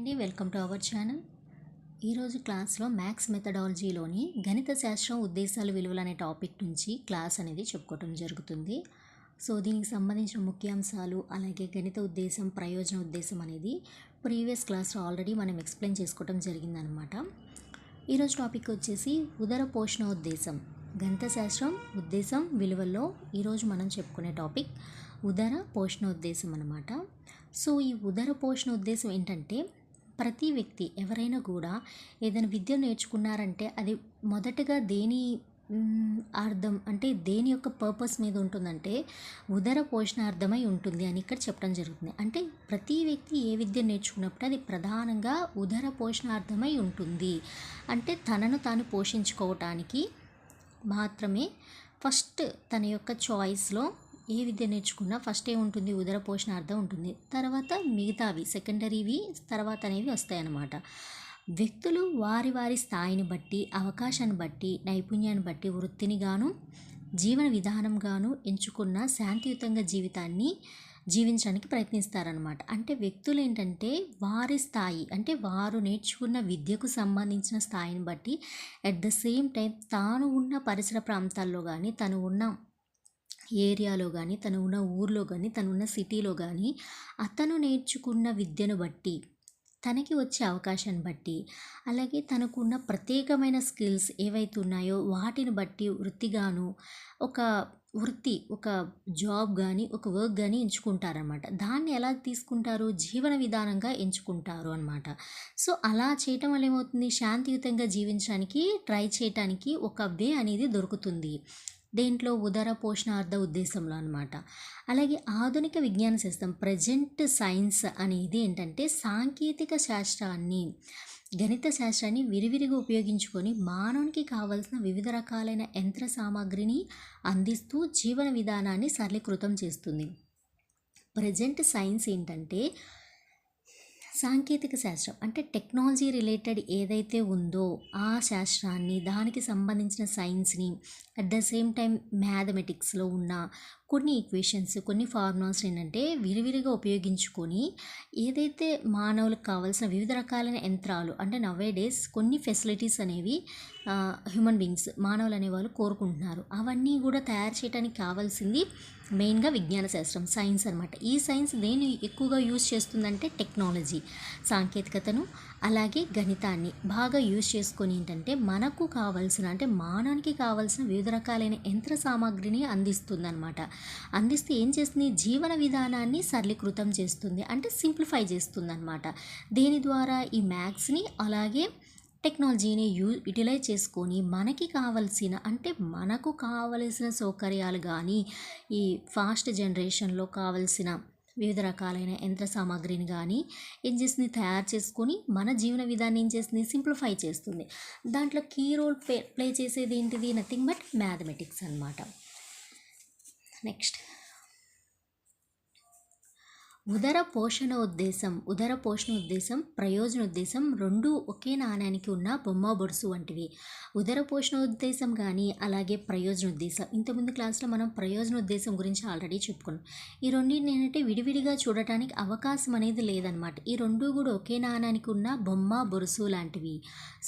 అండి welcome to our channel. ఈరోజు క్లాస్లో మ్యాథ్స్ మెథడాలజీలోని గణిత శాస్త్రం ఉద్దేశాలు విలువలు అనే టాపిక్ నుంచి క్లాస్ అనేది చెప్పుకోవటం జరుగుతుంది. సో దీనికి సంబంధించిన ముఖ్యాంశాలు అలాగే గణిత ఉద్దేశం ప్రయోజన ఉద్దేశం అనేది ప్రీవియస్ క్లాస్లో ఆల్రెడీ మనం ఎక్స్ప్లెయిన్ చేసుకోవటం జరిగిందనమాట. ఈరోజు టాపిక్ వచ్చేసి ఉదర పోషణ ఉద్దేశం. గణిత శాస్త్రం ఉద్దేశం విలువల్లో ఈరోజు మనం చెప్పుకునే టాపిక్ ఉదర పోషణ ఉద్దేశం అనమాట సో ఈ ఉదర పోషణ ఉద్దేశం ఏంటంటే ప్రతి వ్యక్తి ఎవరైనా కూడా ఏదైనా విద్య నేర్చుకున్నారంటే అది మొదటగా దేని అర్థం అంటే దేని యొక్క పర్పస్ మీద ఉంటుందంటే ఉదర పోషణార్థమై ఉంటుంది అని ఇక్కడ చెప్పడం జరుగుతుంది. అంటే ప్రతి వ్యక్తి ఏ విద్య నేర్చుకున్నప్పుడు అది ప్రధానంగా ఉదర పోషణార్థమై ఉంటుంది. అంటే తనను తాను పోషించుకోవటానికి మాత్రమే ఫస్ట్ తన యొక్క చాయిస్లో ఏ విద్య నేర్చుకున్నా ఫస్ట్ ఏముంటుంది ఉదర పోషణార్థం ఉంటుంది. తర్వాత మిగతావి సెకండరీవి తర్వాత అనేవి వస్తాయన్నమాట. వ్యక్తులు వారి వారి స్థాయిని బట్టి అవకాశాన్ని బట్టి నైపుణ్యాన్ని బట్టి వృత్తిని గాను జీవన విధానం గాను ఎంచుకున్న శాంతియుతంగా జీవితాన్ని జీవించడానికి ప్రయత్నిస్తారనమాట అంటే వ్యక్తులు ఏంటంటే వారి స్థాయి అంటే వారు నేర్చుకున్న విద్యకు సంబంధించిన స్థాయిని బట్టి అట్ ద సేమ్ టైం తాను ఉన్న పరిసర ప్రాంతాల్లో కానీ తను ఉన్న ఏరియాలో కానీ తను ఉన్న ఊర్లో కానీ తను ఉన్న సిటీలో కానీ అతను నేర్చుకున్న విద్యను బట్టి తనకి వచ్చే అవకాశాన్ని బట్టి అలాగే తనకున్న ప్రత్యేకమైన స్కిల్స్ ఏవైతే ఉన్నాయో వాటిని బట్టి వృత్తిగాను ఒక వృత్తి ఒక జాబ్ కానీ ఒక వర్క్ కానీ ఎంచుకుంటారనమాట దాన్ని ఎలా తీసుకుంటారు? జీవన విధానంగా ఎంచుకుంటారు అనమాట సో అలా చేయటం వల్ల ఏమవుతుంది? శాంతియుతంగా జీవించడానికి ట్రై చేయటానికి ఒక వే అనేది దొరుకుతుంది. దేంట్లో ఉదర పోషణార్థ ఉద్దేశంలో అనమాట అలాగే ఆధునిక విజ్ఞాన శాస్త్రం ప్రజెంట్ సైన్స్ అనేది ఏంటంటే సాంకేతిక శాస్త్రాన్ని గణిత శాస్త్రాన్ని విరివిరిగా ఉపయోగించుకొని మానవునికి కావలసిన వివిధ రకాలైన యంత్ర సామాగ్రిని అందిస్తూ జీవన విధానాన్ని సరళీకృతం చేస్తుంది. ప్రజెంట్ సైన్స్ ఏంటంటే సాంకేతిక శాస్త్రం అంటే టెక్నాలజీ రిలేటెడ్ ఏదైతే ఉందో ఆ శాస్త్రాన్ని దానికి సంబంధించిన సైన్స్ని అట్ ద సేమ్ టైం మ్యాథమెటిక్స్లో ఉన్న కొన్ని ఈక్వేషన్స్ కొన్ని ఫార్ములాస్ ఏంటంటే విరివిరిగా ఉపయోగించుకొని ఏదైతే మానవులకు కావాల్సిన వివిధ రకాలైన యంత్రాలు అంటే నవే డేస్ కొన్ని ఫెసిలిటీస్ అనేవి హ్యూమన్ బీయింగ్స్ మానవులు అనేవాళ్ళు కోరుకుంటున్నారు. అవన్నీ కూడా తయారు చేయడానికి కావాల్సింది మెయిన్గా విజ్ఞాన శాస్త్రం సైన్స్ అనమాట ఈ సైన్స్ దేన్ని ఎక్కువగా యూజ్ చేస్తుందంటే టెక్నాలజీ సాంకేతికతను అలాగే గణితాన్ని. బాగా యూజ్ చేసుకొని ఏంటంటే మనకు కావాల్సిన అంటే మానవునికి కావాల్సిన వివిధ రకాలైన యంత్ర సామాగ్రిని అందిస్తుందన్నమాట. అందిస్తే ఏం చేస్తుంది? జీవన విధానాన్ని సరళీకృతం చేస్తుంది. అంటే సింప్లిఫై చేస్తుంది అనమాట దీని ద్వారా? ఈ మ్యాథ్స్ని అలాగే టెక్నాలజీని యూ యూటిలైజ్ చేసుకొని మనకి కావలసిన అంటే మనకు కావలసిన సౌకర్యాలు కానీ ఈ ఫాస్ట్ జనరేషన్లో కావలసిన వివిధ రకాలైన యంత్ర సామాగ్రిని కానీ ఏం చేస్తుంది? తయారు చేసుకొని మన జీవన విధాన్ని ఏం చేస్తుంది? సింప్లిఫై చేస్తుంది. దాంట్లో కీ రోల్ ప్లే ప్లే చేసేది ఏంటిది? నథింగ్ బట్ మ్యాథమెటిక్స్ అన్నమాట. నెక్స్ట్ ఉదర పోషణ ఉద్దేశం ఉదర పోషణ ఉద్దేశం ప్రయోజన ఉద్దేశం రెండు ఒకే నాణ్యానికి ఉన్న బొమ్మ బొరుసు వంటివి. ఉదర పోషణ ఉద్దేశం కానీ అలాగే ప్రయోజన ఉద్దేశం. ఇంతకుముందు క్లాస్లో మనం ప్రయోజన ఉద్దేశం గురించి ఆల్రెడీ చెప్పుకున్నాం. ఈ రెండింటిని ఏంటంటే విడివిడిగా చూడటానికి అవకాశం అనేది లేదనమాట. ఈ రెండు కూడా ఒకే నాణ్యానికి ఉన్న బొమ్మ బొరుసు లాంటివి.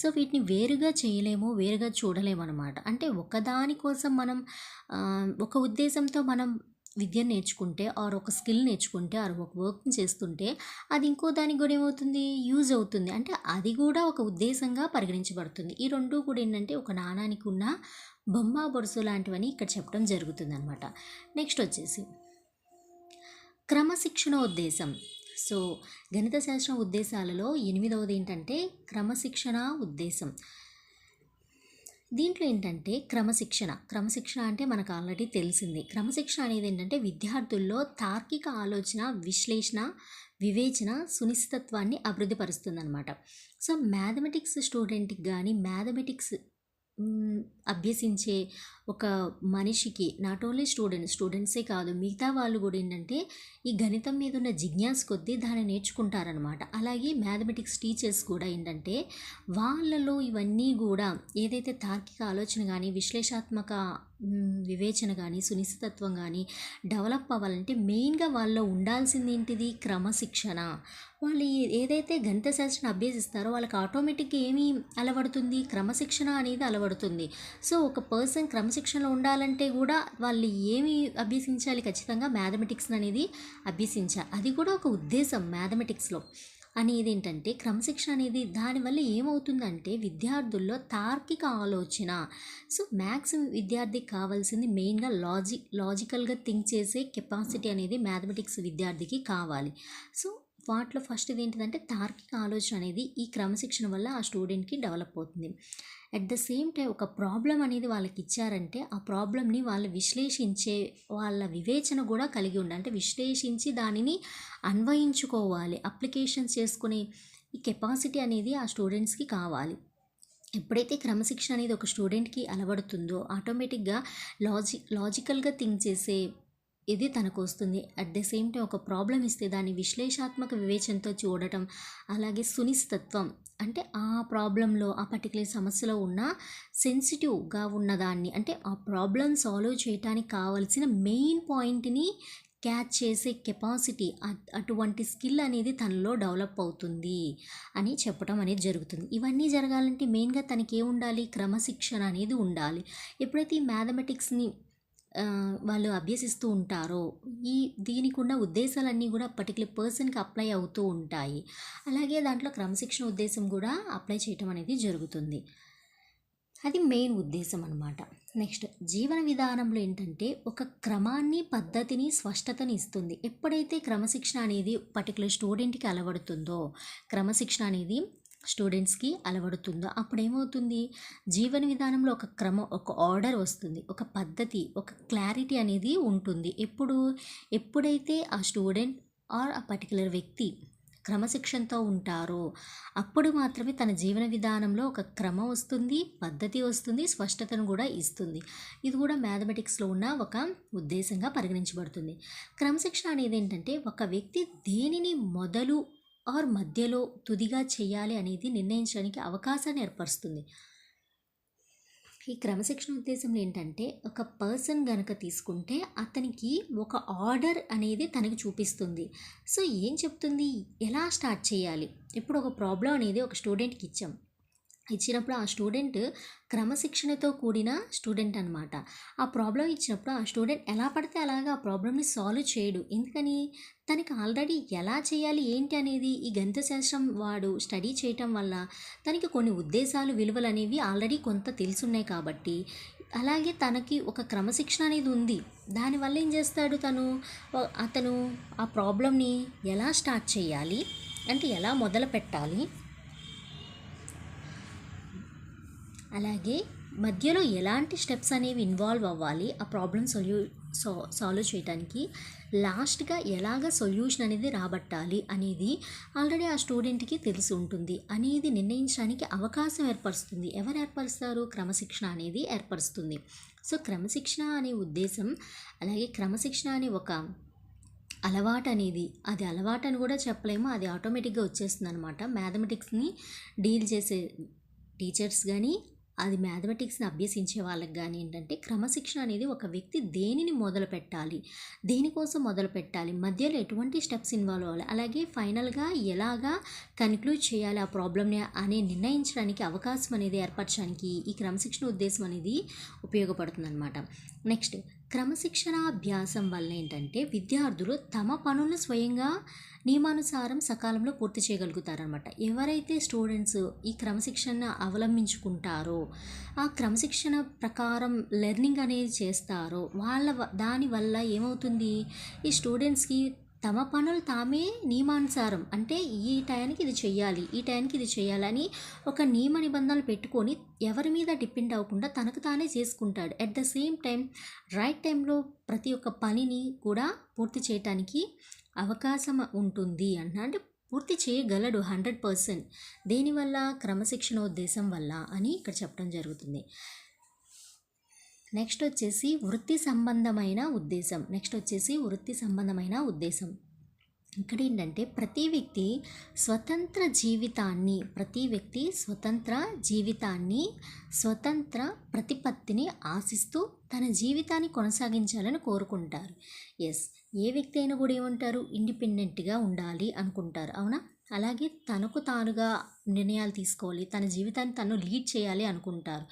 సో వీటిని వేరుగా చేయలేము వేరుగా చూడలేము అనమాట అంటే ఒకదాని కోసం మనం ఒక ఉద్దేశంతో మనం విద్య నేర్చుకుంటే ఆర్ ఒక స్కిల్ నేర్చుకుంటే ఆర్ ఒక వర్క్ని చేస్తుంటే అది ఇంకో దానికి కూడా ఏమవుతుంది? యూజ్ అవుతుంది. అంటే అది కూడా ఒక ఉద్దేశంగా పరిగణించబడుతుంది. ఈ రెండు కూడా ఏంటంటే ఒక నాణానికి ఉన్న బొమ్మ బొరుసు లాంటివని ఇక్కడ చెప్పడం జరుగుతుంది అనమాట నెక్స్ట్ వచ్చేసి క్రమశిక్షణ ఉద్దేశం. సో గణిత శాస్త్రం ఉద్దేశాలలో ఎనిమిదవది ఏంటంటే క్రమశిక్షణ ఉద్దేశం. దీంట్లో ఏంటంటే క్రమశిక్షణ. క్రమశిక్షణ అంటే మనకు ఆల్రెడీ తెలిసింది. క్రమశిక్షణ అనేది ఏంటంటే విద్యార్థుల్లో తార్కిక ఆలోచన విశ్లేషణ వివేచన సునిశ్చితత్వాన్ని అభివృద్ధి పరుస్తుందన్నమాట. సో మ్యాథమెటిక్స్ స్టూడెంట్కి కానీ మ్యాథమెటిక్స్ అభ్యసించే ఒక మనిషికి నాట్ ఓన్లీ స్టూడెంట్ స్టూడెంట్సే కాదు మిగతా వాళ్ళు కూడా ఏంటంటే ఈ గణితం మీద ఉన్న జిజ్ఞాస కొద్దీ దాన్ని నేర్చుకుంటారనమాట అలాగే మ్యాథమెటిక్స్ టీచర్స్ కూడా ఏంటంటే వాళ్ళలో ఇవన్నీ కూడా ఏదైతే తార్కిక ఆలోచన కానీ విశ్లేషాత్మక వివేచన కానీ సునిశ్చితత్వం కానీ డెవలప్ అవ్వాలంటే మెయిన్గా వాళ్ళలో ఉండాల్సింది ఏంటిది? క్రమశిక్షణ. వాళ్ళు ఏదైతే గణిత శాస్త్రం అభ్యసిస్తారో వాళ్ళకి ఆటోమేటిక్గా ఏమి అలవడుతుంది? క్రమశిక్షణ అనేది అలవడుతుంది. సో ఒక పర్సన్ క్రమశిక్షణలో ఉండాలంటే కూడా వాళ్ళు ఏమి అభ్యసించాలి? ఖచ్చితంగా మ్యాథమెటిక్స్ అనేది అభ్యసించాలి. అది కూడా ఒక ఉద్దేశం మ్యాథమెటిక్స్లో. అనేది ఏంటంటే క్రమశిక్షణ అనేది దానివల్ల ఏమవుతుందంటే విద్యార్థుల్లో తార్కిక ఆలోచన. సో మ్యాథ్స్ విద్యార్థికి కావాల్సింది మెయిన్గా లాజిక్ లాజికల్గా థింక్ చేసే కెపాసిటీ అనేది మ్యాథమెటిక్స్ విద్యార్థికి కావాలి. సో వాటిలో ఫస్ట్ ఇది ఏంటిదంటే తార్కిక ఆలోచన అనేది ఈ క్రమశిక్షణ వల్ల ఆ స్టూడెంట్కి డెవలప్ అవుతుంది. అట్ ద సేమ్ టైం ఒక ప్రాబ్లం అనేది వాళ్ళకి ఇచ్చారంటే ఆ ప్రాబ్లమ్ని వాళ్ళు విశ్లేషించే వాళ్ళ వివేచన కూడా కలిగి ఉండాలి. అంటే విశ్లేషించి దానిని అన్వయించుకోవాలి అప్లికేషన్స్ చేసుకునే ఈ కెపాసిటీ అనేది ఆ స్టూడెంట్స్కి కావాలి. ఎప్పుడైతే క్రమశిక్షణ అనేది ఒక స్టూడెంట్కి అలవడుతుందో ఆటోమేటిక్గా లాజి లాజికల్గా థింక్ చేసే ఇది తనకు వస్తుంది అట్ ద సేమ్ టైం ఒక ప్రాబ్లం ఇస్తే దాన్ని విశ్లేషాత్మక వివేచనతో చూడటం అలాగే సునిస్తత్వం అంటే ఆ ప్రాబ్లంలో ఆ పర్టికులర్ సమస్యలో ఉన్న సెన్సిటివ్గా ఉన్నదాన్ని అంటే ఆ ప్రాబ్లం సాల్వ్ చేయడానికి కావాల్సిన మెయిన్ పాయింట్ని క్యాచ్ చేసే కెపాసిటీ అటువంటి స్కిల్ అనేది తనలో డెవలప్ అవుతుంది అని చెప్పడం అనేది జరుగుతుంది. ఇవన్నీ జరగాలంటే మెయిన్గా తనకి ఏముండాలి క్రమశిక్షణ అనేది ఉండాలి. ఎప్పుడైతే ఈ మ్యాథమెటిక్స్ని వాళ్ళు అభ్యసిస్తూ ఉంటారో. ఈ దీనికి ఉన్న ఉద్దేశాలన్నీ కూడా పర్టికులర్ పర్సన్కి అప్లై అవుతూ ఉంటాయి. అలాగే దాంట్లో క్రమశిక్షణ ఉద్దేశం కూడా అప్లై చేయటం అనేది జరుగుతుంది. అది మెయిన్ ఉద్దేశం అనమాట నెక్స్ట్ జీవన విధానంలో ఏంటంటే ఒక క్రమాన్ని పద్ధతిని స్పష్టతని ఇస్తుంది. ఎప్పుడైతే క్రమశిక్షణ అనేది పర్టికులర్ స్టూడెంట్కి అలవడుతుందో క్రమశిక్షణ అనేది స్టూడెంట్స్కి అలవడుతుందో? అప్పుడు ఏమవుతుంది జీవన విధానంలో ఒక క్రమం ఒక ఆర్డర్ వస్తుంది. ఒక పద్ధతి ఒక క్లారిటీ అనేది ఉంటుంది. ఎప్పుడు ఎప్పుడైతే ఆ స్టూడెంట్ ఆర్ ఆ పర్టికులర్ వ్యక్తి క్రమశిక్షణతో ఉంటారో అప్పుడు మాత్రమే తన జీవన విధానంలో ఒక క్రమం వస్తుంది పద్ధతి వస్తుంది స్పష్టతను కూడా ఇస్తుంది. ఇది కూడా మ్యాథమెటిక్స్లో ఉన్న ఒక ఉద్దేశంగా పరిగణించబడుతుంది. క్రమశిక్షణ అనేది ఏంటంటే ఒక వ్యక్తి దేనిని మొదలు ఆర్ మధ్యలో తుదిగా చేయాలి అనేది నిర్ణయించడానికి అవకాశాన్ని ఏర్పరుస్తుంది. ఈ క్రమశిక్షణ ఉద్దేశంలో ఏంటంటే ఒక పర్సన్ గనక తీసుకుంటే అతనికి ఒక ఆర్డర్ అనేది తనకు చూపిస్తుంది. సో ఏం చెప్తుంది? ఎలా స్టార్ట్ చేయాలి? ఇప్పుడు ఒక ప్రాబ్లం అనేది ఒక స్టూడెంట్కి ఇచ్చాం. ఇచ్చినప్పుడు ఆ స్టూడెంట్ క్రమశిక్షణతో కూడిన స్టూడెంట్ అనమాట ఆ ప్రాబ్లం ఇచ్చినప్పుడు ఆ స్టూడెంట్ ఎలా పడితే అలాగా ఆ ప్రాబ్లమ్ని సాల్వ్ చేయడు. ఎందుకని? తనకి ఆల్రెడీ ఎలా చేయాలి ఏంటి అనేది ఈ గణిత శాస్త్రం వాడు స్టడీ చేయటం వల్ల తనకి కొన్ని ఉద్దేశాలు విలువలు అనేవి ఆల్రెడీ కొంత తెలుసున్నాయి కాబట్టి అలాగే తనకి ఒక క్రమశిక్షణ అనేది ఉంది. దానివల్ల ఏం చేస్తాడు తను? అతను ఆ ప్రాబ్లమ్ని ఎలా స్టార్ట్ చేయాలి? అంటే ఎలా మొదలు పెట్టాలి అలాగే మధ్యలో ఎలాంటి స్టెప్స్ అనేవి ఇన్వాల్వ్ అవ్వాలి ఆ ప్రాబ్లమ్ సొల్యూ సో సాల్వ్ చేయడానికి లాస్ట్గా ఎలాగ సొల్యూషన్ అనేది రాబట్టాలి అనేది ఆల్రెడీ ఆ స్టూడెంట్కి తెలిసి ఉంటుంది. అనేది నిర్ణయించడానికి అవకాశం ఏర్పరుస్తుంది. ఎవరు ఏర్పరుస్తారు? క్రమశిక్షణ అనేది ఏర్పరుస్తుంది. సో క్రమశిక్షణ అనే ఉద్దేశం అలాగే క్రమశిక్షణ అనే ఒక అలవాటు అనేది అది అలవాటు అని కూడా చెప్పలేము. అది ఆటోమేటిక్గా వచ్చేస్తుంది అనమాట మ్యాథమెటిక్స్ని డీల్ చేసే టీచర్స్ కానీ అది మ్యాథమెటిక్స్ని అభ్యసించే వాళ్ళకి కానీ ఏంటంటే క్రమశిక్షణ అనేది ఒక వ్యక్తి దేనిని మొదలు పెట్టాలి దేనికోసం మొదలు పెట్టాలి మధ్యలో ఎటువంటి స్టెప్స్ ఇన్వాల్వ్ అవ్వాలి అలాగే ఫైనల్గా ఎలాగా కన్క్లూడ్ చేయాలి ఆ ప్రాబ్లమ్ని అనే నిర్ణయించడానికి అవకాశం అనేది ఏర్పరచడానికి ఈ క్రమశిక్షణ ఉద్దేశం అనేది ఉపయోగపడుతుంది అనమాట నెక్స్ట్ క్రమశిక్షణాభ్యాసం వల్ల ఏంటంటే విద్యార్థులు తమ పనులను స్వయంగా నియమానుసారం సకాలంలో పూర్తి చేయగలుగుతారనమాట ఎవరైతే స్టూడెంట్స్ ఈ క్రమశిక్షణ అవలంబించుకుంటారో ఆ క్రమశిక్షణ ప్రకారం లెర్నింగ్ అనేది చేస్తారో వాళ్ళ దానివల్ల ఏమవుతుంది? ఈ స్టూడెంట్స్కి తమ పనులు తామే నియమానుసారం. అంటే ఈ టయానికి ఇది చెయ్యాలి ఈ టయానికి ఇది చేయాలని ఒక నియమ నిబంధనలు పెట్టుకొని ఎవరి మీద డిపెండ్ అవ్వకుండా తనకు తానే చేసుకుంటాడు. At the same time right టైంలో ప్రతి ఒక్క పనిని కూడా పూర్తి చేయటానికి అవకాశం ఉంటుంది అంట అంటే పూర్తి చేయగలడు హండ్రెడ్ పర్సెంట్. దేనివల్ల? క్రమశిక్షణ ఉద్దేశం వల్ల అని ఇక్కడ చెప్పడం జరుగుతుంది. నెక్స్ట్ వచ్చేసి వృత్తి సంబంధమైన ఉద్దేశం. నెక్స్ట్ వచ్చేసి వృత్తి సంబంధమైన ఉద్దేశం. ఇక్కడ ఏంటంటే ప్రతి వ్యక్తి స్వతంత్ర జీవితాన్ని ప్రతి వ్యక్తి స్వతంత్ర జీవితాన్ని స్వతంత్ర ప్రతిపత్తిని ఆశిస్తూ తన జీవితాన్ని కొనసాగించాలని కోరుకుంటారు. ఎస్ ఏ వ్యక్తి అయినా కూడా ఏమంటారు? ఇండిపెండెంట్గా ఉండాలి అనుకుంటారు. అవునా? అలాగే తనకు తానుగా నిర్ణయాలు తీసుకోవాలి. తన జీవితాన్ని తను లీడ్ చేయాలి అనుకుంటారు.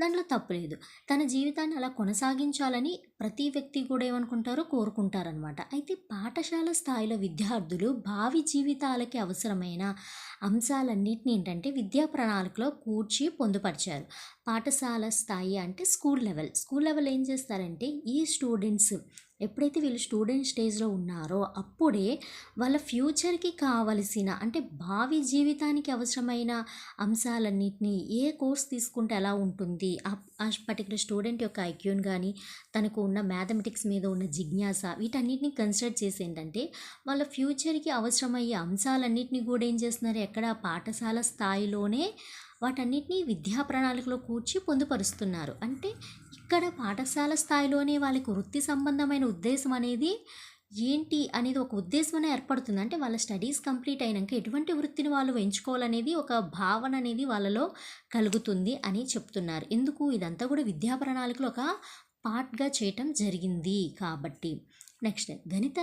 దాంట్లో తప్పులేదు. తన జీవితాన్ని అలా కొనసాగించాలని ప్రతి వ్యక్తి కూడా ఏమనుకుంటారో కోరుకుంటారనమాట అయితే పాఠశాల స్థాయిలో విద్యార్థులు భావి జీవితాలకి అవసరమైన అంశాలన్నింటినీ ఏంటంటే విద్యా ప్రణాళికలో కూర్చి పొందుపరిచారు. పాఠశాల స్థాయి అంటే స్కూల్ లెవెల్. స్కూల్ లెవెల్ ఏం చేస్తారంటే ఈ స్టూడెంట్స్ ఎప్పుడైతే వీళ్ళు స్టూడెంట్ స్టేజ్లో ఉన్నారో అప్పుడే వాళ్ళ ఫ్యూచర్కి కావలసిన అంటే భావి జీవితానికి అవసరం అవసరమైన అంశాలన్నింటినీ ఏ కోర్స్ తీసుకుంటే ఎలా ఉంటుంది? ఆ పర్టికులర్ స్టూడెంట్ యొక్క ఐక్యూన్ కానీ తనకు ఉన్న మ్యాథమెటిక్స్ మీద ఉన్న జిజ్ఞాస వీటన్నిటిని కన్సిడర్ చేసి ఏంటంటే వాళ్ళ ఫ్యూచర్కి అవసరమయ్యే అంశాలన్నింటినీ కూడా ఏం చేస్తున్నారు? ఎక్కడ పాఠశాల స్థాయిలోనే వాటన్నిటిని విద్యా ప్రణాళికలో కూర్చి పొందుపరుస్తున్నారు. అంటే ఇక్కడ పాఠశాల స్థాయిలోనే వాళ్ళకి వృత్తి సంబంధమైన ఉద్దేశం అనేది ఏంటి అనేది ఒక ఉద్దేశమనే ఏర్పడుతుంది. అంటే వాళ్ళ స్టడీస్ కంప్లీట్ అయినాక ఎటువంటి వృత్తిని వాళ్ళు ఎంచుకోవాలనేది ఒక భావన అనేది వాళ్ళలో కలుగుతుంది అని చెప్తున్నారు. ఎందుకు? ఇదంతా కూడా విద్యా ప్రణాళికలో ఒక పార్ట్గా చేయటం జరిగింది కాబట్టి. నెక్స్ట్ గణిత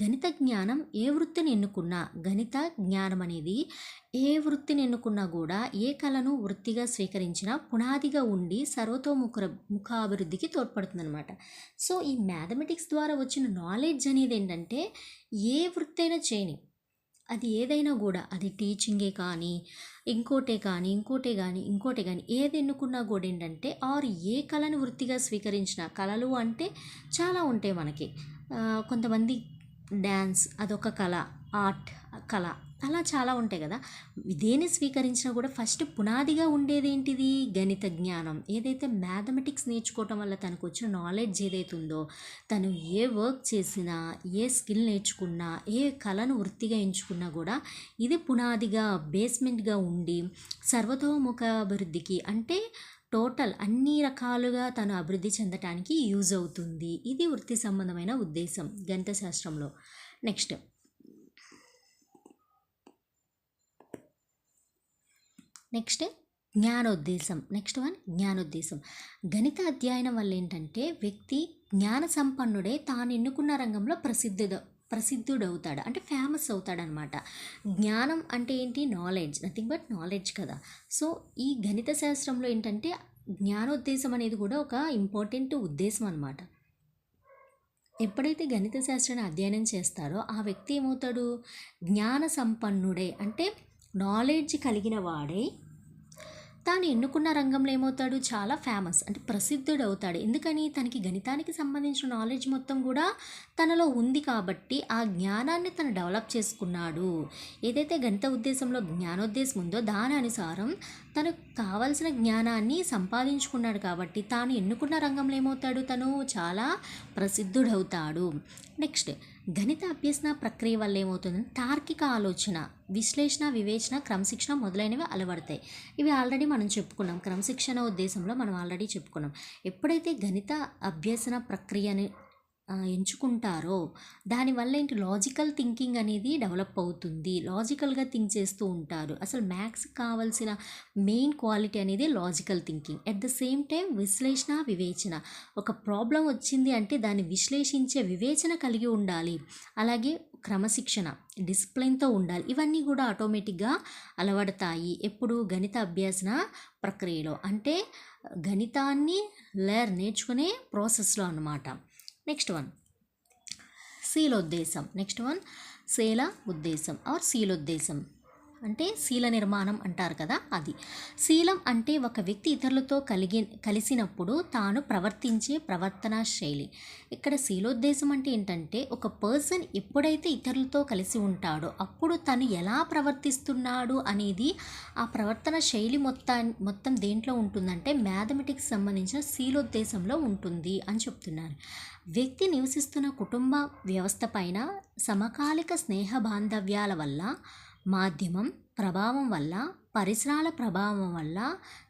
గణిత జ్ఞానం ఏ వృత్తిని ఎన్నుకున్నా గణిత జ్ఞానం అనేది ఏ వృత్తిని ఎన్నుకున్నా కూడా ఏ కళను వృత్తిగా స్వీకరించినా పునాదిగా ఉండి సర్వతోముఖ ముఖాభివృద్ధికి తోడ్పడుతుంది అనమాట సో ఈ మ్యాథమెటిక్స్ ద్వారా వచ్చిన నాలెడ్జ్ అనేది ఏంటంటే ఏ వృత్తి అయినా చేయని అది ఏదైనా కూడా అది టీచింగే కానీ ఇంకోటే కానీ ఇంకోటే కానీ ఇంకోటే కానీ ఏది ఎన్నుకున్నా కూడా ఏంటంటే ఆర్ ఏ కళను వృత్తిగా స్వీకరించిన కళలు అంటే చాలా ఉంటాయి మనకి. కొంతమంది డ్యాన్స్ అదొక కళ ఆర్ట్ కళ అలా చాలా ఉంటాయి కదా. దేని స్వీకరించినా కూడా ఫస్ట్ పునాదిగా ఉండేది ఏంటిది గణిత జ్ఞానం. ఏదైతే మ్యాథమెటిక్స్ నేర్చుకోవటం వల్ల తనకు వచ్చిన నాలెడ్జ్ ఏదైతే ఉందో తను ఏ వర్క్ చేసినా ఏ స్కిల్ నేర్చుకున్నా ఏ కళను వృత్తిగా ఎంచుకున్నా కూడా ఇది పునాదిగా బేస్మెంట్గా ఉండి సర్వతోముఖ అభివృద్ధికి అంటే టోటల్ అన్ని రకాలుగా తను అభివృద్ధి చెందటానికి యూజ్ అవుతుంది. ఇది వృత్తి సంబంధమైన ఉద్దేశం గణిత శాస్త్రంలో. నెక్స్ట్. నెక్స్ట్ జ్ఞానోద్దేశం. నెక్స్ట్ వన్ జ్ఞానోద్దేశం. గణిత అధ్యయనం వల్ల ఏంటంటే వ్యక్తి జ్ఞాన సంపన్నుడే తాను ఎన్నుకున్న రంగంలో ప్రసిద్ధి ప్రసిద్ధుడవుతాడు. అంటే ఫేమస్ అవుతాడనమాట. జ్ఞానం అంటే ఏంటి? నాలెడ్జ్ నథింగ్ బట్ నాలెడ్జ్ కదా. సో ఈ గణిత శాస్త్రంలో ఏంటంటే జ్ఞానోద్దేశం అనేది కూడా ఒక ఇంపార్టెంట్ ఉద్దేశం అనమాట. ఎప్పుడైతే గణిత శాస్త్రాన్ని అధ్యయనం చేస్తారో ఆ వ్యక్తి ఏమవుతాడు? జ్ఞాన సంపన్నుడే. అంటే నాలెడ్జ్ కలిగిన వాడే తాను ఎన్నుకున్న రంగంలో ఏమవుతాడు? చాలా ఫేమస్ అంటే ప్రసిద్ధుడు అవుతాడు. ఎందుకని? తనకి గణితానికి సంబంధించిన నాలెడ్జ్ మొత్తం కూడా తనలో ఉంది కాబట్టి ఆ జ్ఞానాన్ని తను డెవలప్ చేసుకున్నాడు. ఏదైతే గణిత ఉద్దేశంలో జ్ఞానోద్దేశం ఉందో దాని అనుసారం తనకు కావలసిన జ్ఞానాన్ని సంపాదించుకున్నాడు కాబట్టి తాను ఎన్నుకున్న రంగంలో ఏమవుతాడు? తను చాలా ప్రసిద్ధుడవుతాడు. నెక్స్ట్ గణిత అభ్యసన ప్రక్రియ వల్ల ఏమవుతుంది తార్కిక ఆలోచన విశ్లేషణ వివేచన క్రమశిక్షణ మొదలైనవి అలవడతాయి. ఇవి ఆల్రెడీ మనం చెప్పుకున్నాం. క్రమశిక్షణ ఉద్దేశంలో మనం ఆల్రెడీ చెప్పుకున్నాం. ఎప్పుడైతే గణిత అభ్యసన ప్రక్రియని ఎంచుకుంటారో దానివల్ల ఏంటి? లాజికల్ థింకింగ్ అనేది డెవలప్ అవుతుంది. లాజికల్గా థింక్ చేస్తూ ఉంటారు. అసలు మ్యాథ్స్ కావాల్సిన మెయిన్ క్వాలిటీ అనేది logical thinking at the same time విశ్లేషణ వివేచన. ఒక ప్రాబ్లం వచ్చింది అంటే దాన్ని విశ్లేషించే వివేచన కలిగి ఉండాలి. అలాగే క్రమశిక్షణ డిసిప్లిన్తో ఉండాలి. ఇవన్నీ కూడా ఆటోమేటిక్గా అలవడతాయి. ఎప్పుడు? గణిత అభ్యాసన ప్రక్రియలో. అంటే గణితాన్ని లేర్ నేర్చుకునే ప్రాసెస్లో అనమాట నెక్స్ట్ వన్ శీలోద్దేశం నెక్స్ట్ వన్ శీల ఉద్దేశం. ఆర్ శీలోద్దేశం అంటే శీల నిర్మాణం అంటారు కదా అది. శీలం అంటే ఒక వ్యక్తి ఇతరులతో కలిగి కలిసినప్పుడు తాను ప్రవర్తించే ప్రవర్తన శైలి. ఇక్కడ శీలోద్దేశం అంటే ఏంటంటే ఒక పర్సన్ ఎప్పుడైతే ఇతరులతో కలిసి ఉంటాడో అప్పుడు తను ఎలా ప్రవర్తిస్తున్నాడు అనేది ఆ ప్రవర్తన శైలి మొత్తా మొత్తం దేంట్లో ఉంటుందంటే మ్యాథమెటిక్స్ సంబంధించిన శీలోద్దేశంలో ఉంటుంది అని చెప్తున్నారు. వ్యక్తి నివసిస్తున్న కుటుంబ వ్యవస్థ పైన సమకాలిక స్నేహ బాంధవ్యాల వల్ల మాధ్యమం ప్రభావం వల్ల పరిసరాల ప్రభావం వల్ల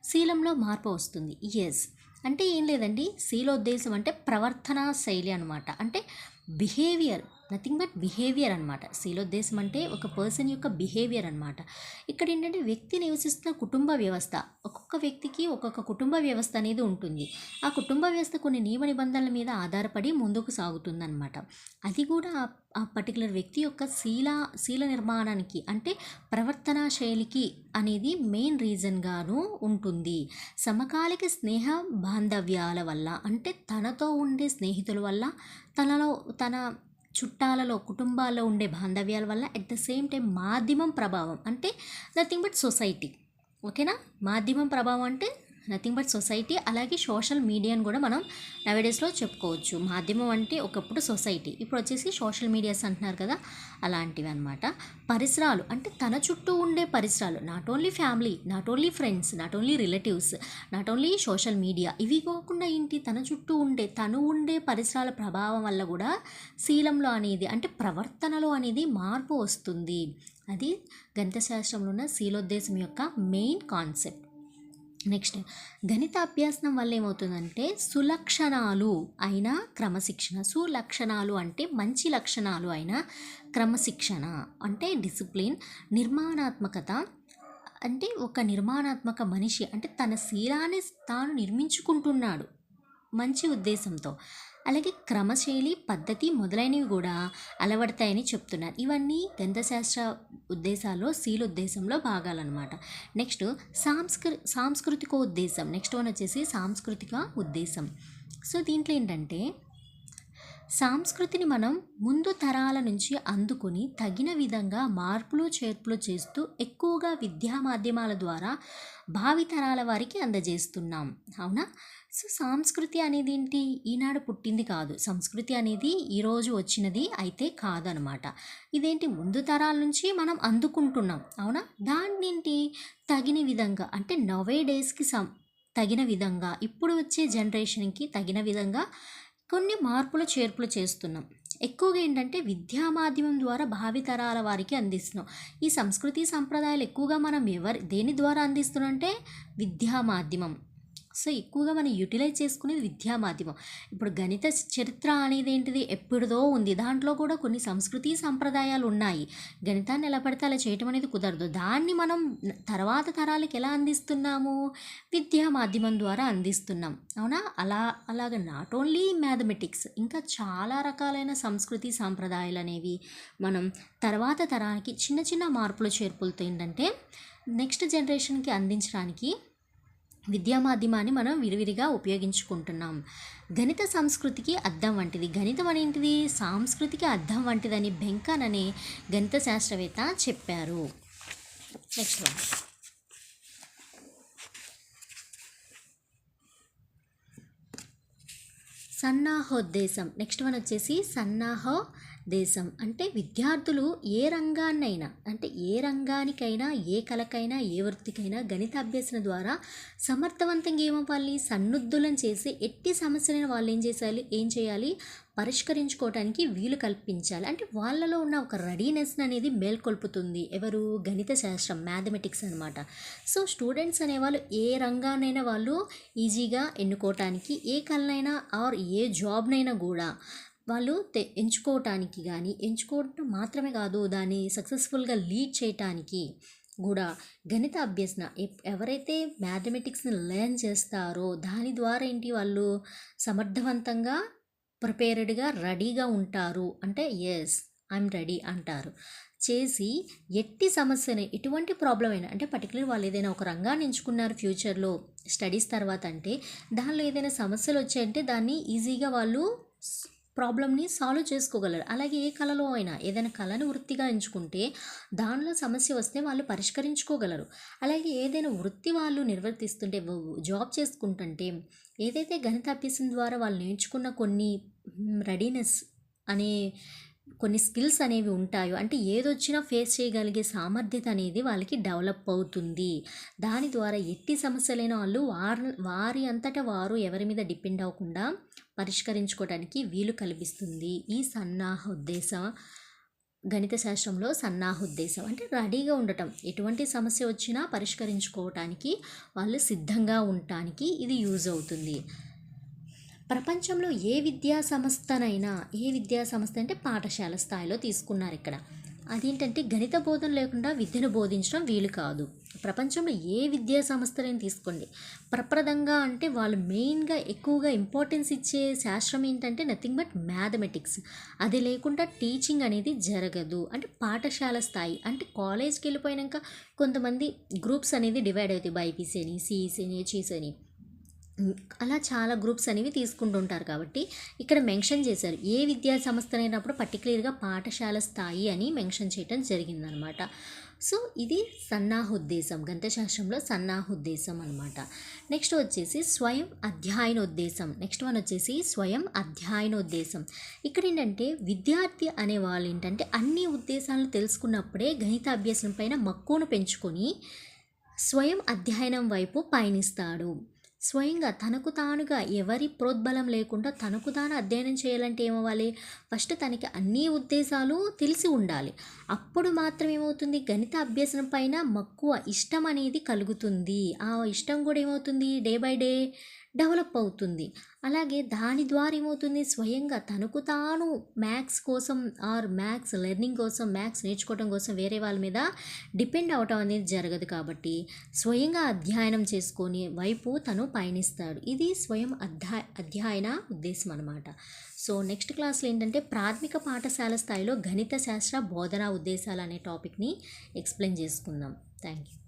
శీలంలో మార్పు వస్తుంది. ఎస్ అంటే ఏం లేదండి. శీలోద్దేశం అంటే ప్రవర్తన శైలి అనమాట అంటే బిహేవియర్ నథింగ్ బట్ బిహేవియర్ అనమాట శీలోద్దేశం అంటే ఒక పర్సన్ యొక్క బిహేవియర్ అనమాట ఇక్కడ ఏంటంటే వ్యక్తి నివసిస్తున్న కుటుంబ వ్యవస్థ ఒక్కొక్క వ్యక్తికి ఒక్కొక్క కుటుంబ వ్యవస్థ అనేది ఉంటుంది. ఆ కుటుంబ వ్యవస్థ కొన్ని నియమ నిబంధనల మీద ఆధారపడి ముందుకు సాగుతుందన్నమాట. అది కూడా ఆ- పర్టికులర్ వ్యక్తి యొక్క శీల శీల నిర్మాణానికి అంటే ప్రవర్తనా శైలికి అనేది మెయిన్ రీజన్గాను ఉంటుంది. సమకాలిక స్నేహ బాంధవ్యాల వల్ల అంటే తనతో ఉండే స్నేహితుల వల్ల తనలో తన చుట్టాలలో కుటుంబాల్లో ఉండే బాంధవ్యాల వల్ల అట్ ద సేమ్ టైం మాధ్యమం ప్రభావం అంటే నథింగ్ బట్ సొసైటీ ఓకేనా మాధ్యమం ప్రభావం అంటే నథింగ్ బట్ సొసైటీ అలాగే సోషల్ మీడియాని కూడా మనం నవేడేస్లో చెప్పుకోవచ్చు. మాధ్యమం అంటే ఒకప్పుడు సొసైటీ. ఇప్పుడు వచ్చేసి సోషల్ మీడియాస్ అంటున్నారు కదా అలాంటివి అనమాట పరిసరాలు అంటే తన చుట్టూ ఉండే పరిసరాలు. Not only family not only friends not only relatives not only social media. ఇవి కాకుండా ఏంటి? తన చుట్టూ ఉండే తను ఉండే పరిసరాల ప్రభావం వల్ల కూడా శీలంలో అనేది అంటే ప్రవర్తనలో అనేది మార్పు వస్తుంది. అది గణిత శాస్త్రంలో ఉన్న శీలోద్దేశం యొక్క మెయిన్ కాన్సెప్ట్. నెక్స్ట్. గణిత అభ్యాసనం వల్ల ఏమవుతుందంటే సులక్షణాలు అయిన క్రమశిక్షణ. సులక్షణాలు అంటే మంచి లక్షణాలు అయిన క్రమశిక్షణ అంటే డిసిప్లిన్ నిర్మాణాత్మకత. అంటే ఒక నిర్మాణాత్మక మనిషి అంటే తన శీలాన్ని తాను నిర్మించుకుంటున్నాడు. మంచి ఉద్దేశంతో. అలాగే క్రమశైలి పద్ధతి మొదలైనవి కూడా అలవడతాయని చెప్తున్నారు. ఇవన్నీ గంధశాస్త్ర ఉద్దేశాల్లో శీల ఉద్దేశంలో భాగాలన్నమాట. నెక్స్ట్ సాంస్కృ సాంస్కృతిక ఉద్దేశం. నెక్స్ట్ వన్ వచ్చేసి సాంస్కృతిక ఉద్దేశం. సో దీంట్లో ఏంటంటే సంస్కృతిని మనం ముందు తరాల నుంచి అందుకుని తగిన విధంగా మార్పులు చేర్పులు చేస్తూ ఎక్కువగా విద్యా మాధ్యమాల ద్వారా భావితరాల వారికి అందజేస్తున్నాం. అవునా? సో సంస్కృతి అనేది ఏంటి ఈనాడు పుట్టింది కాదు. సంస్కృతి అనేది ఈరోజు వచ్చినది అయితే కాదనమాట. ఇదేంటి? ముందు తరాల నుంచి మనం అందుకుంటున్నాం. అవునా? దాన్ని ఏంటి తగిన విధంగా అంటే నవే డేస్కి సం తగిన విధంగా ఇప్పుడు వచ్చే జనరేషన్కి తగిన విధంగా కొన్ని మార్పులు చేర్పులు చేస్తున్నాం. ఎక్కువగా ఏంటంటే విద్యా మాధ్యమం ద్వారా భావితరాల వారికి అందిస్తున్నాం. ఈ సంస్కృతి సంప్రదాయాలు ఎక్కువగా మనం ఎవరి దేని ద్వారా అందిస్తున్నాం అంటే విద్యా మాధ్యమం. సో ఎక్కువగా మనం యూటిలైజ్ చేసుకునేది విద్యా మాధ్యమం. ఇప్పుడు గణిత చరిత్ర అనేది ఏంటిది? ఎప్పుడుదో ఉంది. దాంట్లో కూడా కొన్ని సంస్కృతి సంప్రదాయాలు ఉన్నాయి. గణితాన్ని ఎలా పడితే అలా చేయటం అనేది కుదరదు. దాన్ని మనం తర్వాత తరాలకు ఎలా అందిస్తున్నాము? విద్యా మాధ్యమం ద్వారా అందిస్తున్నాం. అవునా? అలా అలాగ నాట్ ఓన్లీ మ్యాథమెటిక్స్ ఇంకా చాలా రకాలైన సంస్కృతి సాంప్రదాయాలు అనేవి మనం తర్వాత తరానికి చిన్న చిన్న మార్పులు చేర్పులతో ఏంటంటే నెక్స్ట్ జనరేషన్కి అందించడానికి విద్యా మాధ్యమాన్ని మనం విరివిరిగా ఉపయోగించుకుంటున్నాం. గణిత సంస్కృతికి అద్దం వంటిది. గణితం అనేంటిది సాంస్కృతికి అద్దం వంటిదని బెంకన్ అనే గణిత శాస్త్రవేత్త చెప్పారు. నెక్స్ట్ వన్ సన్నాహోద్దేశం. నెక్స్ట్ వన్ వచ్చేసి సన్నాహో దేశం. అంటే విద్యార్థులు ఏ రంగాన్నైనా అంటే ఏ రంగానికైనా ఏ కళకైనా ఏ వృత్తికైనా గణిత అభ్యసన ద్వారా సమర్థవంతంగా ఏమవ్వాలి? సన్నుద్ధులను చేసి ఎట్టి సమస్యలను వాళ్ళు ఏం చేసాలి ఏం చేయాలి? పరిష్కరించుకోవడానికి వీలు కల్పించాలి. అంటే వాళ్ళలో ఉన్న ఒక రెడీనెస్ అనేది మేల్కొల్పుతుంది. ఎవరు? గణిత శాస్త్రం మ్యాథమెటిక్స్ అనమాట సో స్టూడెంట్స్ అనేవాళ్ళు ఏ రంగానైనా వాళ్ళు ఈజీగా ఎన్నుకోవటానికి ఏ కళనైనా ఆర్ ఏ జాబ్నైనా కూడా వాళ్ళు తె ఎంచుకోవటానికి కానీ ఎంచుకోవటం మాత్రమే కాదు దాన్ని సక్సెస్ఫుల్గా లీడ్ చేయటానికి కూడా గణిత అభ్యసన ఎప్- ఎవరైతే మ్యాథమెటిక్స్ని లెర్న్ చేస్తారో దాని ద్వారా ఏంటి వాళ్ళు సమర్థవంతంగా ప్రిపేర్డ్గా రెడీగా ఉంటారు. అంటే ఎస్ ఐఎమ్ రెడీ అంటారు. చేసి ఎట్టి సమస్యని ఎటువంటి ప్రాబ్లం అయినా అంటే పర్టికులర్ వాళ్ళు ఏదైనా ఒక రంగాన్ని ఎంచుకున్నారు ఫ్యూచర్లో స్టడీస్ తర్వాత అంటే దానిలో ఏదైనా సమస్యలు వచ్చాయంటే దాన్ని ఈజీగా వాళ్ళు ప్రాబ్లమ్ని సాల్వ్ చేసుకోగలరు. అలాగే ఏ కళలో అయినా ఏదైనా కళను వృత్తిగా ఎంచుకుంటే దానిలో సమస్య వస్తే వాళ్ళు పరిష్కరించుకోగలరు. అలాగే ఏదైనా వృత్తి వాళ్ళు నిర్వర్తిస్తుంటే జాబ్ చేసుకుంటుంటే ఏదైతే గణిత అభ్యాసం ద్వారా వాళ్ళు నేర్చుకున్న కొన్ని రెడీనెస్ అనే కొన్ని స్కిల్స్ అనేవి ఉంటాయో అంటే ఏదొచ్చినా ఫేస్ చేయగలిగే సామర్థ్యత అనేది వాళ్ళకి డెవలప్ అవుతుంది. దాని ద్వారా ఎట్టి సమస్యలైన వాళ్ళు వారి వారి అంతటా వారు ఎవరి మీద డిపెండ్ అవ్వకుండా పరిష్కరించుకోవడానికి వీలు కల్పిస్తుంది. ఈ సన్నాహ ఉద్దేశం గణిత శాస్త్రంలో సన్నాహ ఉద్దేశం అంటే రెడీగా ఉండటం. ఎటువంటి సమస్య వచ్చినా పరిష్కరించుకోవటానికి వాళ్ళు సిద్ధంగా ఉండటానికి ఇది యూజ్ అవుతుంది. ప్రపంచంలో ఏ విద్యా సంస్థనైనా ఏ విద్యా సంస్థ అంటే పాఠశాల స్థాయిలో తీసుకున్నారు ఇక్కడ. అదేంటంటే గణిత బోధన లేకుండా విద్యను బోధించడం వీలు కాదు. ప్రపంచంలో ఏ విద్యా సంస్థనైనా తీసుకోండి. ప్రప్రదంగా అంటే వాళ్ళు మెయిన్గా ఎక్కువగా ఇంపార్టెన్స్ ఇచ్చే శాస్త్రం ఏంటంటే నథింగ్ బట్ మ్యాథమెటిక్స్. అది లేకుండా టీచింగ్ అనేది జరగదు. అంటే పాఠశాల స్థాయి అంటే కాలేజ్కి వెళ్ళిపోయాక కొంతమంది గ్రూప్స్ అనేది డివైడ్ అవుతాయి. బైపీసీ అని సిఈసీ అని హెచ్ఈసీ అని. అలా చాలా గ్రూప్స్ అనేవి తీసుకుంటుంటారు కాబట్టి ఇక్కడ మెన్షన్ చేశారు. ఏ విద్యా సంస్థ అయినప్పుడు పర్టికులర్గా పాఠశాల స్థాయి అని మెన్షన్ చేయడం జరిగిందనమాట. సో ఇది సన్నాహోద్దేశం గణితశాస్త్రంలో సన్నాహోద్దేశం అనమాట. నెక్స్ట్ వచ్చేసి స్వయం అధ్యయనోద్దేశం. నెక్స్ట్ వన్ వచ్చేసి స్వయం అధ్యయనోద్దేశం. ఇక్కడ ఏంటంటే విద్యార్థి అనే వాళ్ళు ఏంటంటే అన్ని ఉద్దేశాలను తెలుసుకున్నప్పుడే గణిత అభ్యాసం పైన మక్కువను పెంచుకొని స్వయం అధ్యయనం వైపు పయనిస్తాడు. స్వయంగా తనకు తానుగా ఎవరి ప్రోద్బలం లేకుండా తనకు తాను అధ్యయనం చేయాలంటే ఏమవ్వాలి? ఫస్ట్ తనకి అన్ని ఉద్దేశాలు తెలిసి ఉండాలి. అప్పుడు మాత్రం ఏమవుతుంది గణిత అభ్యసనం పైన మక్కువ ఇష్టం అనేది కలుగుతుంది. ఆ ఇష్టం కూడా ఏమవుతుంది? డే బై డే డెవలప్ అవుతుంది. అలాగే దాని ద్వారా ఏమవుతుంది? స్వయంగా తనకు తాను మ్యాథ్స్ కోసం ఆర్ మ్యాథ్స్ లెర్నింగ్ కోసం మ్యాథ్స్ నేర్చుకోవడం కోసం వేరే వాళ్ళ మీద డిపెండ్ అవటం అనేది జరగదు కాబట్టి స్వయంగా అధ్యయనం చేసుకొని వైపు తను పయనిస్తాడు. ఇది స్వయం అధ్యా అధ్యయన ఉద్దేశం అనమాట సో నెక్స్ట్ క్లాస్లో ఏంటంటే ప్రాథమిక పాఠశాల స్థాయిలో గణిత శాస్త్ర బోధనా ఉద్దేశాలు అనే టాపిక్ని ఎక్స్ప్లెయిన్ చేసుకుందాం. Thank you